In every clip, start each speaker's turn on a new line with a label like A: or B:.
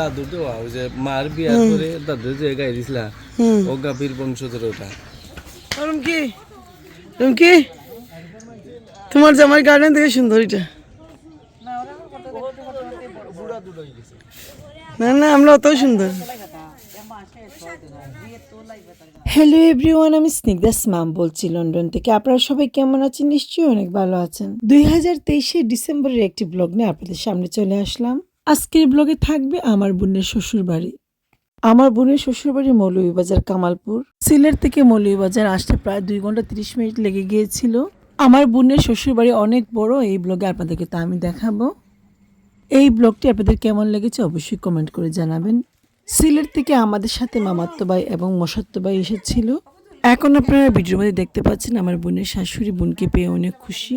A: দাদু তো ওই যে মার বিয়ার করে দাদু যে গাই দিছিলা ও গাভীর বংশধর ওটা।
B: রুমকি রুমকি তোমার জামাই গার্ডেন থেকে সুন্দর এটা না না আমরা অত সুন্দর।
C: হ্যালো এভরিওয়ান আমি স্নিগ্ধা স্মাম বলছি লন্ডন থেকে। আপনারা সবাই কেমন আছেন? নিশ্চয়ই অনেক ভালো আছেন। দুই হাজার তেইশে ডিসেম্বরের একটি ব্লগ নিয়ে আপনাদের সামনে চলে আসলাম। আজকের ব্লগে থাকবে আমার বোনের শ্বশুর বাড়ি আমার বোনের শ্বশুর বাড়ি মৌলভীবাজার কামালপুর। সিলেট থেকে মৌলভীবাজার আসতে প্রায় দুই ঘণ্টা তিরিশ মিনিট লেগে গিয়েছিল। আমার বোনের শ্বশুর বাড়ি অনেক বড়, এই ব্লগে আপনাদেরকে তা আমি দেখাবো। এই ব্লগটি আপনাদের কেমন লেগেছে অবশ্যই কমেন্ট করে জানাবেন। সিলেট থেকে আমাদের সাথে মামাত্ম ভাই এবং মশাত্ম ভাই এসেছিল। এখন আপনারা ভিডিওর মধ্যে দেখতে পাচ্ছেন আমার বোনের শাশুড়ি বোনকে পেয়ে অনেক খুশি।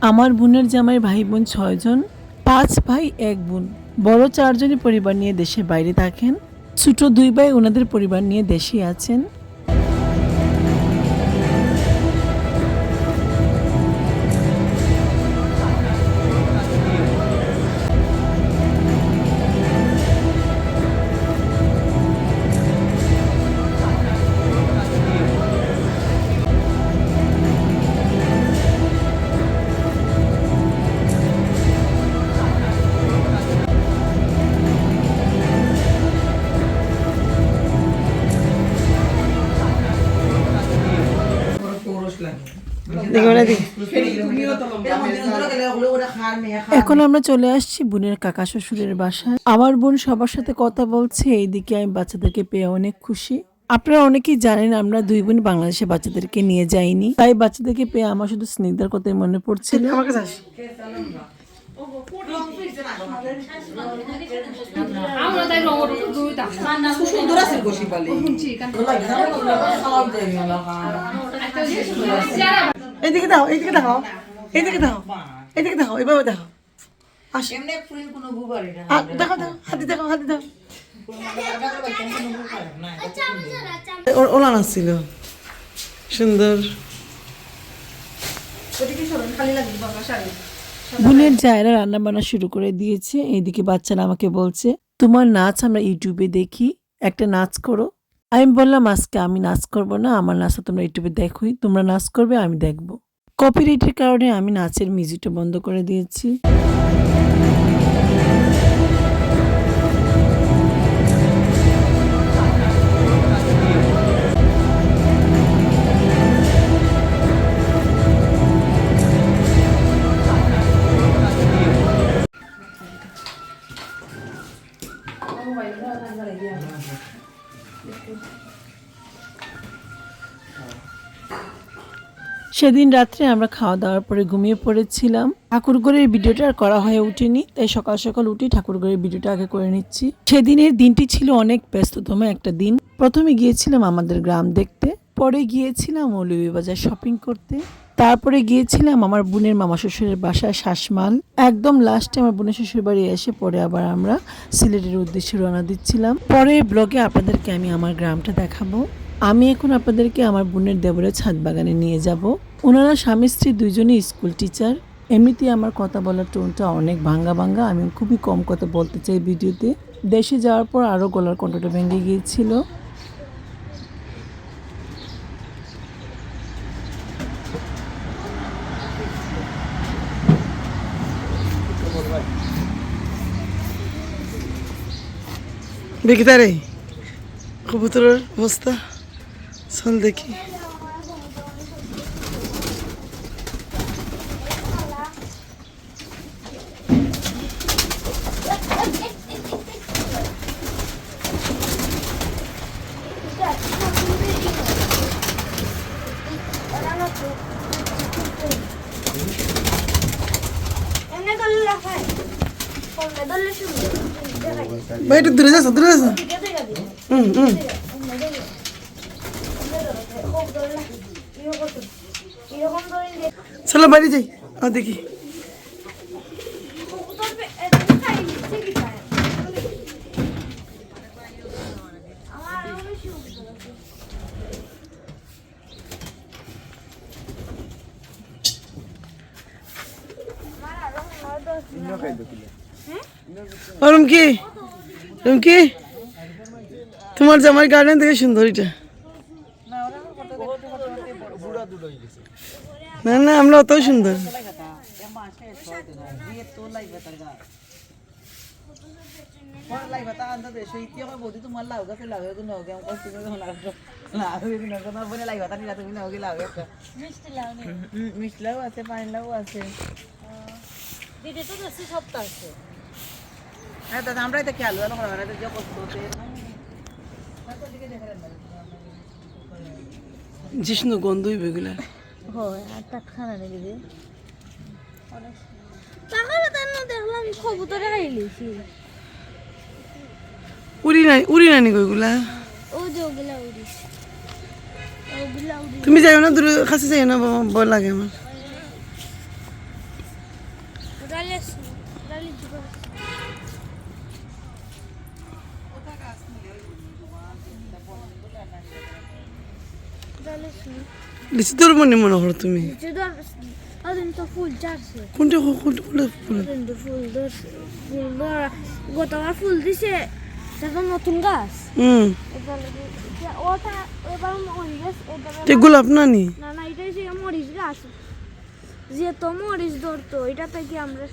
C: আমার বোনের জামাই ভাই বোন ছয়জন, পাঁচ ভাই, এক বোন। বড় চারজনই পরিবার নিয়ে দেশে বাইরে থাকেন। ছোট দুই ভাই ওনাদের পরিবার নিয়ে দেশে আছেন। এখন আমরা চলে আসছি বোনের কাকা শ্বশুরের বাসায়। আমার বোন সবার সাথে কথা বলছে এইদিকে আমি বাচ্চাদেরকে পেয়ে অনেক খুশি। আপনারা অনেকেই জানেন আমরা দুই বোন বাংলাদেশে বাচ্চাদেরকে নিয়ে যাইনি। তাই বাচ্চাদেরকে পেয়ে আমার শুধু স্নিগ্ধার কথাই মনে পড়ছিল
B: আমার এইদিকে দাও এইদিকে দাও এইদিকে দাও এইদিকে দাও এইভাবে দেখো আস। দেখো দেখো হাতি দেখো হাতি দেখো। ওর ওলান আসছিল সুন্দর।
C: বোনের জায়রা রান্না বান্না শুরু করে দিয়েছে। এইদিকে বাচ্চারা আমাকে বলছে তোমার নাচ আমরা ইউটিউবে দেখি একটা নাচ করো। আমি বললাম, আজকে আমি নাচ করব না, আমার নাচটা তোমরা ইউটিউবে দেখোই, তোমরা নাচ করবে, আমি দেখব। কপিরাইটের কারণে আমি নাচের মিউজিকটা বন্ধ করে দিয়েছি। সেদিন রাত্রে আমরা খাওয়া দাওয়ার পরে ঘুমিয়ে পড়েছিলাম। ঠাকুরঘরের ভিডিওটা আর করা হয়ে ওঠেনি, তাই সকাল সকাল উঠে ঠাকুরঘরের ভিডিওটা আগে করে নিচ্ছি। সেদিনের দিনটি ছিল অনেক ব্যস্ততম একটা দিন। প্রথমে গিয়েছিলাম আমাদের গ্রাম দেখতে, পরে গিয়েছিলাম মৌলভীবাজার শপিং করতে, তারপরে গিয়েছিলাম আমার বোনের মামা শ্বশুরের বাসায় শাসমাল। একদম লাস্টে আমার বোনের শ্বশুর বাড়ি এসে পরে আবার আমরা সিলেটের উদ্দেশ্যে রওনা দিচ্ছিলাম। পরের ব্লগে আপনাদেরকে আমি আমার গ্রামটা দেখাবো। আমি এখন আপনাদেরকে আমার বোনের দেবরের ছাদ বাগানে নিয়ে যাব। ওনারা স্বামী, স্ত্রী দুইজনই স্কুল টিচার। এমনিতে আমার কথা বলার টোনটা অনেক ভাঙ্গা ভাঙ্গা। আমি খুবই কম কথা বলতে চাই ভিডিওতে। দেশে যাওয়ার পর আরও গলার কণ্ঠটা ভেঙে গিয়েছিল।
B: দেখি তারে কবুতরের অবস্থা। চল দেখি
D: এনে করলে হয় কমে ধরলে শুনবে
B: ভাই একটু
D: আরও মনে হয় দশ
B: ও রুমকি? রুমকি? তোমার জামাই গার্ডেন থেকে সুন্দর এটা না না আমরা অত সুন্দর।
E: মিশলাও আছে পানিলাও আছে
D: তো আছে
E: হ্যাঁ দাদা খেয়াল ভালো করা এটা যে কষ্ট হতে
B: যে সুন্দর গন্ধ হইবে এগুলা
D: হয় আর টাটখানা নেই দিদি তাহলে তার না দেখলাম কবুতরে খাইলিছি
B: উড়ি নাই উড়ি নানি গো এগুলা
D: ও যে ওগুলা উড়িস।
B: তুমি যাইও না দূরে কাছে যাইও না ভয় লাগে আমার।
D: উড়ালে উড়ালে শুনি
B: বেশি তোর মনে করো তুমি। কোনটা কোনটা ফুল
D: গতবার ফুল? দিছে নতুন গাছ
B: হুম
D: গাছ
B: গোলাপ না নি?
D: না না এটাই সে মরিচ গাছ যে তো মরিচ ধরতো এটা থেকে আমরা।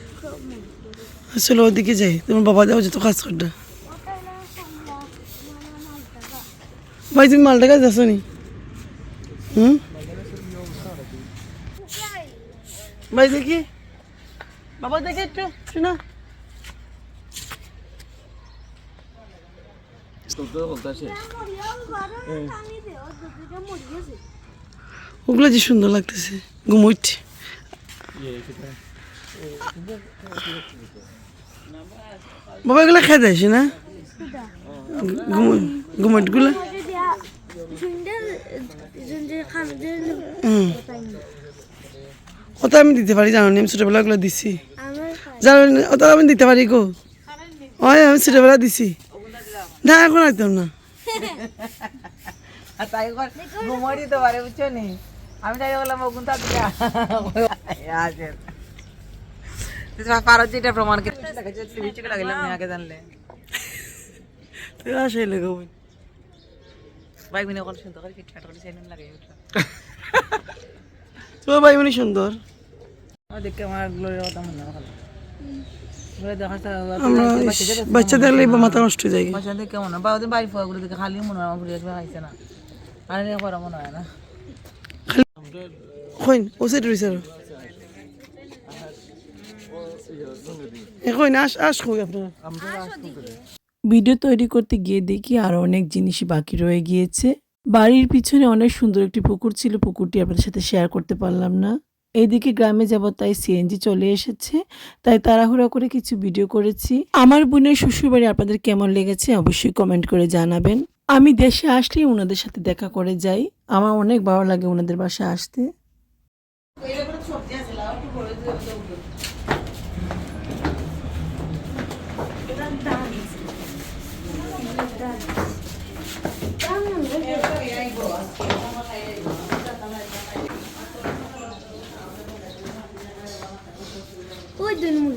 B: আসলে ওদিকে যাই, তোমার বাবা যাও যেত কাজ করটা
D: গাছ।
B: ভাই, তুমি মালটা কাজ আসো নি হুম? ভাই দেখি। বাবা দেখি একটু শোনা। ওগুলো যে সুন্দর লাগতেছে। ঘুমোচ্ছে বাবা এগুলো খেয়ে দেয় না। ঘুমটগুলা
D: ওটা
B: আমি দিতে পারি জানো আমি ছোটবেলা ওগুলো দিছি। জানো ওটা আমি দিতে পারি গো ওই আমি ছোটবেলা দিছি। না এখন একদম না।
E: কর আমি তাই বললাম ওগুন পারো যেটা প্রমাণ করে আগে জানলে।
B: তুই আসে লেগে
E: বাইক মিনে কল সুন্দর করে কিটফাট করে সেদিন লাগে
B: তোমার ভাই উনি সুন্দর।
E: মনে হয়
B: বাচ্চা দেখলে মাথা নষ্ট হয়ে যায়।
E: বাচ্চা দেখে বা ওদের বাড়ি ফুয়া দেখে খালি মনে হয় আমার ঘুরে আসবে না। আর এনে করা মনে হয় না।
B: ও রয়েছে আস আস কই আপনার।
C: ভিডিও তৈরি করতে গিয়ে দেখি আরও অনেক জিনিসই বাকি রয়ে গিয়েছে। বাড়ির পিছনে অনেক সুন্দর একটি পুকুর ছিল, পুকুরটি আপনাদের সাথে শেয়ার করতে পারলাম না। এইদিকে গ্রামে যাব তাই সিএনজি চলে এসেছে, তাই তাড়াহুড়া করে কিছু ভিডিও করেছি। আমার বোনের শ্বশুরবাড়ি আপনাদের কেমন লেগেছে অবশ্যই কমেন্ট করে জানাবেন। আমি দেশে আসলেই ওনাদের সাথে দেখা করে যাই, আমার অনেক ভালো লাগে ওনাদের বাসায় আসতে।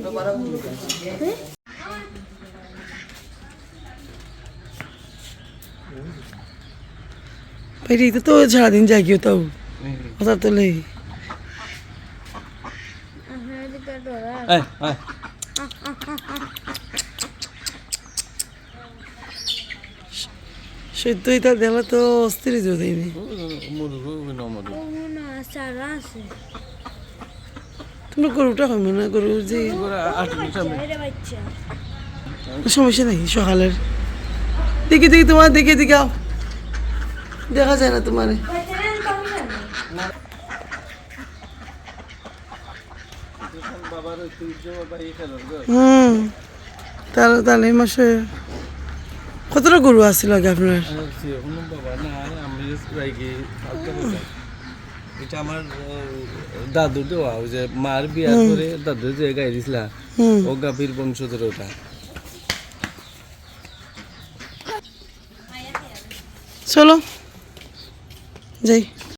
D: হ্যাঁ?
B: এটা তো সারাদিন জাগিও তাও কথা তো লেই
D: আমার এদিকে ডরা
A: এই এই
B: সত্য এটা দেখলে তো অস্থির হয়ে
D: মনে হয় চারা আছে
B: তোমরা গরুটা খাবে না গরু যে সমস্যা নেই, সকালের। দেখি দেখি তোমার, দেখে আও। দেখা যায় না তোমার। হুম তাহলে তাহলে মাসে কতটা গরু আসছিল আগে আপনার?
A: এটা আমার দাদু দেওয়া ওই যে মার বিয়ার করে দাদু যে গাই দিছিলা ও গাভীর বংশধর ওটা।
B: চলো। যাই।